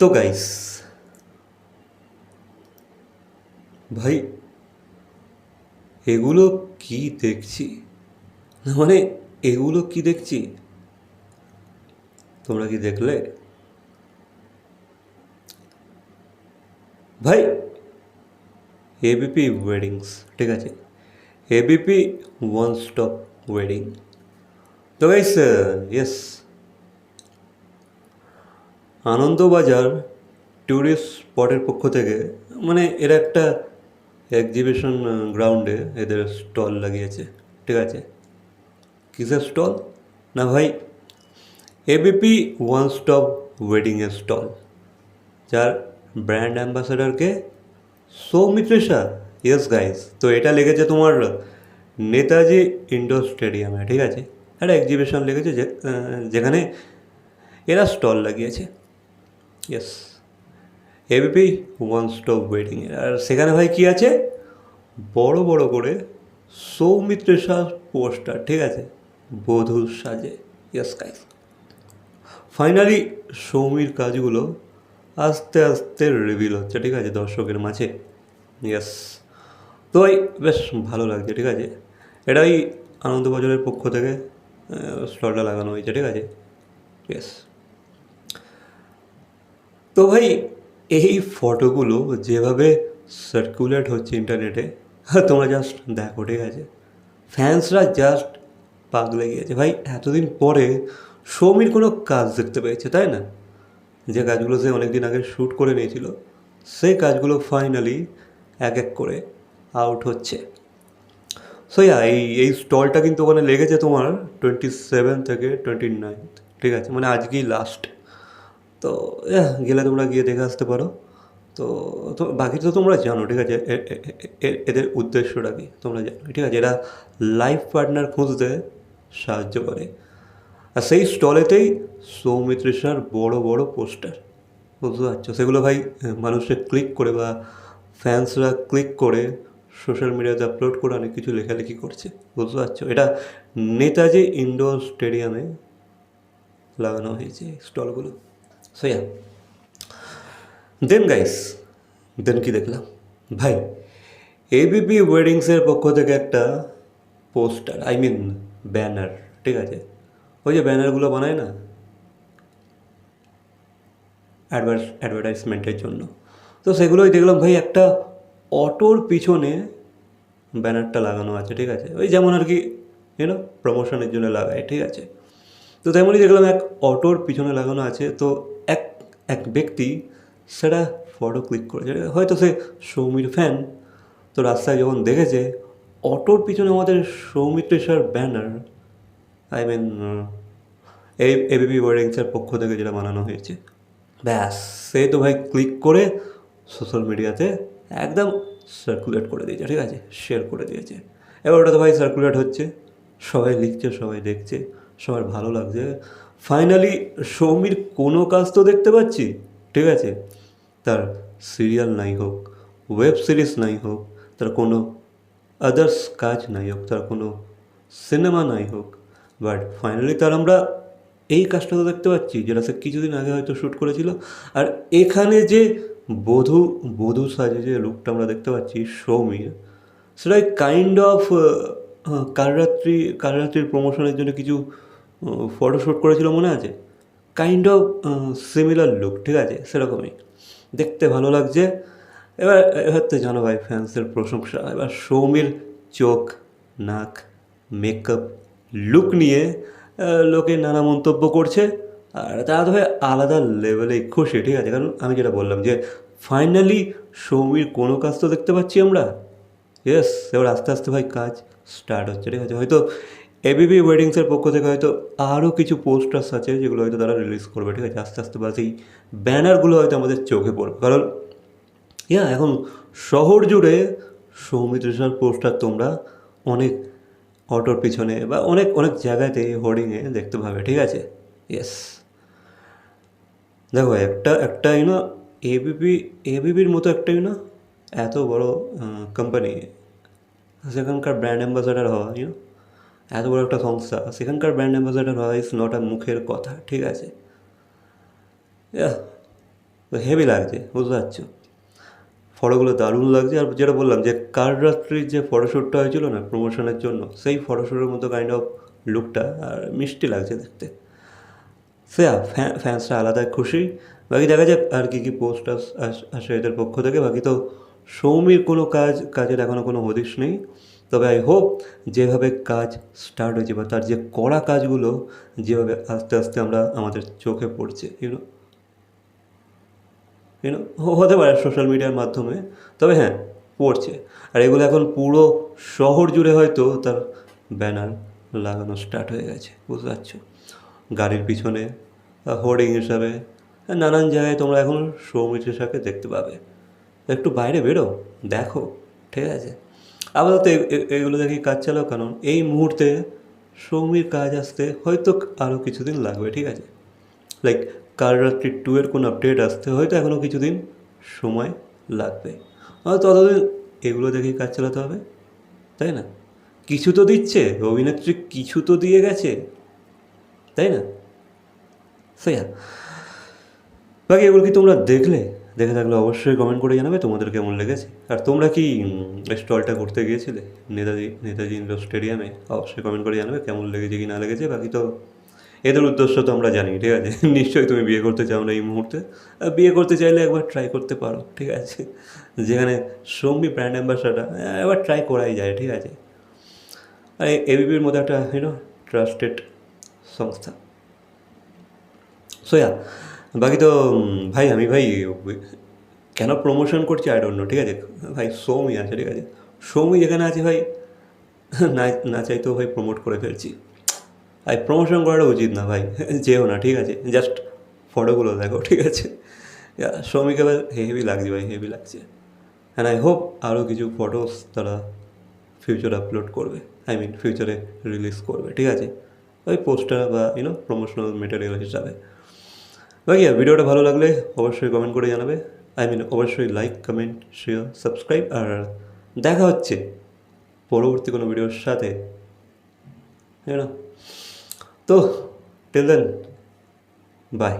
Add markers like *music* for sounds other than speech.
তো গাইস ভাই, এগুলো কি দেখছি? না মানে এগুলো কি দেখছি? তোমরা কি দেখলে? ভাই এবিপি ওয়েডিংস ঠিক আছে? এবিপি ওয়ান স্টপ ওয়েডিং তো গাইস ইয়েস আনন্দবাজার ট্যুরিস্ট স্পটের পক্ষ থেকে মানে এরা একটা এক্সিবিশন গ্রাউন্ডে এদের স্টল লাগিয়েছে, ঠিক আছে? কিসের স্টল না ভাই এবিপি ওয়ান স্টপ ওয়েডিংয়ের স্টল যার ব্র্যান্ড অ্যাম্বাসাডারকে সৌমিত্রেশা। ইয়েস গাইস তো এটা লেগেছে তোমার নেতাজি ইন্ডোর স্টেডিয়ামে ঠিক আছে? একটা এক্সিবিশন লেগেছে যেখানে এরা স্টল লাগিয়েছে। ইয়েস এবিপি ওয়ান স্টপ ওয়েডিংয়ের আর সেখানে ভাই কী আছে? বড় বড় করে সৌমিত্রেশা পোস্টার, ঠিক আছে? বধূর সাজে। ইয়েস গাইস ফাইনালি সৌমির কাজগুলো আস্তে আস্তে রিভিল হচ্ছে, ঠিক আছে, দর্শকের মাঝে। ইয়েস তো ভাই, বেশ ভালো লাগছে, ঠিক আছে? এটাই আনন্দবাজারের পক্ষ থেকে স্টলটা লাগানো হয়েছে, ঠিক আছে? ইয়েস তো ভাই, এই ফটোগুলো যেভাবে সার্কুলেট হচ্ছে ইন্টারনেটে তোমরা জাস্ট দেখো, ঠিক আছে? ফ্যান্সরা জাস্ট পাগলে গিয়েছে। ভাই, এতদিন পরে সৌমির কোনো কাজ দেখতে পেয়েছে, তাই না? যে কাজগুলো সে অনেক দিন আগে শ্যুট করে নিয়েছিল, সেই কাজগুলো ফাইনালি এক এক করে আউট হচ্ছে। সো ইয়া এই এই স্টলটা কিন্তু ওখানে লেগেছে তোমার টোয়েন্টি সেভেন থেকে টোয়েন্টি নাইনথ ঠিক আছে? মানে আজকেই লাস্ট তো গেলে তোমরা গিয়ে দেখে আসতে পারো। তো তো বাকি তো তোমরা জানো, ঠিক আছে? এদের উদ্দেশ্যটা কি? তোমরা জানো, ঠিক আছে? এরা লাইফ পার্টনার খুঁজতে সাহায্য করে। আর সেই স্টলেতেই সৌমিত্রিষার বড় বড় পোস্টার। বুঝতে পারছ? সেগুলো ভাই মানুষে ক্লিক করে বা ফ্যান্সরা ক্লিক করে সোশ্যাল মিডিয়াতে আপলোড করে অনেক কিছু লেখালেখি করছে। বুঝতে পারছ? এটা নেতাজি ইন্ডোর স্টেডিয়ামে লাগানো হয়েছে স্টলগুলো। সো ইয়া দেন গাইস দেন কি দেখলাম ভাই এবিপি ওয়েডিংসের পক্ষ থেকে একটা পোস্টার আই মিন ব্যানার ঠিক আছে ওই যে ব্যানারগুলো বানায় না অ্যাডভার্স অ্যাডভার্টাইজমেন্টের জন্য তো সেগুলোই দেখলাম ভাই একটা অটোর পিছনে ব্যানারটা লাগানো আছে ঠিক আছে ওই যেমন আর কি ইউনো প্রমোশনের জন্য লাগায় ঠিক আছে তো তেমনই দেখলাম এক অটোর পিছনে লাগানো আছে তো এক এক ব্যক্তি সেটা ফটো ক্লিক করেছে হয়তো সে সৌমির ফ্যান তো রাস্তায় যখন দেখেছে, অটোর পিছনে আমাদের সৌমিত্রেশ্বর ব্যানার আই মিন এই এবিপি ওয়ার্ডিংসের পক্ষ থেকে যেটা বানানো হয়েছে। ব্যাস, সে তো ভাই ক্লিক করে সোশ্যাল মিডিয়াতে একদম সার্কুলেট করে দিয়েছে, ঠিক আছে? শেয়ার করে দিয়েছে। এবার ওটা তো ভাই সার্কুলেট হচ্ছে, সবাই লিখছে, সবাই দেখছে, সবার ভালো লাগছে। ফাইনালি সৌমির কোনো কাজ তো দেখতে পাচ্ছি? ঠিক আছে। তার সিরিয়াল নাই হোক ওয়েব সিরিজ নাই হোক, তার কোনো আদার্স কাজ নাই হোক, তার কোনো সিনেমা নাই হোক বাট ফাইনালি তার আমরা এই কাজটা তো দেখতে পাচ্ছি, যেটা সে কিছুদিন আগে হয়তো শ্যুট করেছিল। আর এখানে যে বধূ বধূ সাজে যে লুকটা আমরা দেখতে পাচ্ছি সৌমির সেটা কাইন্ড অফ কালরাত্রি, কালরাত্রির প্রমোশনের জন্য কিছু ফটোশ্যুট করেছিল মনে আছে? কাইন্ড অফ সিমিলার লুক ঠিক আছে? সেরকমই। দেখতে ভালো লাগছে। এবার এবার তো জানো ভাই ফ্যান্সের প্রশংসা। এবার সৌমির চোখ, নাক মেকআপ লুক নিয়ে লোকে নানা মন্তব্য করছে। আর তারা তো ভাই আলাদা লেভেলে খুশি, ঠিক আছে? কারণ আমি যেটা বললাম যে ফাইনালি সৌমির কোনো কাজ তো দেখতে পাচ্ছি আমরা। ইয়েস এবার আস্তে আস্তে ভাই কাজ স্টার্ট হচ্ছে, ঠিক আছে? হয়তো এবিবি ওয়েডিংসের পক্ষ থেকে হয়তো আরও কিছু পোস্টার্স আছে যেগুলো হয়তো তারা রিলিজ করবে, ঠিক আছে? আস্তে আস্তে বা সেই ব্যানারগুলো হয়তো আমাদের চোখে পড়বে। কারণ, ইয়া, এখন শহর জুড়ে সৌমিত্রেশ্বর পোস্টার তোমরা অনেক অটোর পিছনে বা অনেক অনেক জায়গাতে হোর্ডিংয়ে দেখতে পাবে, ঠিক আছে? ইয়েস দেখো, একটা একটা ইউনো এবিপি এবিপির মতো একটা ইউনো এত বড় কোম্পানি সেখানকার ব্র্যান্ড অ্যাম্বাসাডার হওয়া ইউনো এত বড় একটা সংস্থা। সেখানকার ব্র্যান্ড অ্যাম্বাসাডার হওয়া ইজ নট আ মুখের কথা, ঠিক আছে. হেভি লাগছে, বুঝতে পারছ? ফটোগুলো দারুণ লাগছে, আর যেটা বললাম যে কার রাত্রির যে ফটোশ্যুটটা হয়েছিল না প্রমোশনের জন্য, সেই ফটোশ্যুটের মতো কাইন্ড অফ লুকটা আর মিষ্টি লাগছে দেখতে। সে ফ্যান্সরা আলাদা খুশি। বাকি দেখা যাক আর কী কী পোস্ট আসে এদের পক্ষ থেকে। বাকি তো সৌমির কোনো কাজ, কাজের এখনও কোনো হদিশ নেই। তবে আই হোপ যেভাবে কাজ স্টার্ট হয়েছে বা তার যে কড়া কাজগুলো যেভাবে আস্তে আস্তে আমরা আমাদের চোখে পড়ছে ইউনো ইউনো হতে পারে সোশ্যাল মিডিয়ার মাধ্যমে, তবে হ্যাঁ পড়ছে। আর এগুলো এখন পুরো শহর জুড়ে হয়তো তার ব্যানার লাগানো স্টার্ট হয়ে গেছে, বুঝতে পারছ? গাড়ির পিছনে হোর্ডিং হিসাবে, নানান জায়গায় তোমরা এখন সৌমিত্রের সাথে দেখতে পাবে। একটু বাইরে বেরো, দেখো, ঠিক আছে? আপাতত এগুলো দেখি কাজ চালাও, কারণ এই মুহূর্তে সৌমির কাজ আসতে হয়তো আরও কিছুদিন লাগবে, ঠিক আছে? লাইক কাল রাত্রি টু এর কোনো আপডেট আসতে হয়তো এখনও কিছুদিন সময় লাগবে। ততদিন এগুলো দেখেই কাজ চালাতে হবে, তাই না? কিছু তো দিচ্ছে, অভিনেত্রী কিছু তো দিয়ে গেছে, তাই না? সেয়া বাকি এগুলো কি তোমরা দেখলে? দেখে থাকলে অবশ্যই কমেন্ট করে জানাবে তোমাদের কেমন লেগেছে। আর তোমরা কি স্টলটা করতে গিয়েছিলে? নেতাজি নেতাজি ইন্ডোর স্টেডিয়ামে অবশ্যই কমেন্ট করে জানাবে কেমন লেগেছে কি না লেগেছে, বাকি তো এদের উদ্দেশ্য তো আমরা জানি, ঠিক আছে? *laughs* নিশ্চয়ই তুমি বিয়ে করতে চাও না এই মুহূর্তে। বিয়ে করতে চাইলে একবার ট্রাই করতে পারো, ঠিক আছে? যেখানে সৌমি ব্র্যান্ড অ্যাম্বাসাডার একবার ট্রাই করাই যায়, ঠিক আছে? আর এবিপির মতো একটা ইউনো ট্রাস্টেড সংস্থা। সোয়া বাকি তো ভাই, আমি ভাই, কেন প্রমোশন করছি? ডোন্ট নো ঠিক আছে? ভাই, সৌমি আছে, ঠিক আছে? সৌমি যেখানে আছে, ভাই, না না চাইতেও ভাই প্রমোট করে ফেলছি। ভাই প্রমোশন করাটা উচিত না, ভাই, যেও না, ঠিক আছে? জাস্ট ফটোগুলো দেখো, ঠিক আছে? সৌমিকে ভাই হেভি লাগছে, ভাই হেভি লাগছে। অ্যান্ড আই হোপ আরও কিছু ফটোস তারা ফিউচার আপলোড করবে। আই মিন ফিউচারে রিলিজ করবে, ঠিক আছে? ওই পোস্টার বা ইউনো প্রমোশনাল মেটেরিয়াল হিসাবে। বাকি ভিডিওটা ভালো লাগলে অবশ্যই কমেন্ট করে জানাবে। আই মিন অবশ্যই লাইক কমেন্ট শেয়ার সাবস্ক্রাইব আর দেখা হচ্ছে পরবর্তী কোনো ভিডিওর সাথে। হ্যাঁ তো টেল দেন বাই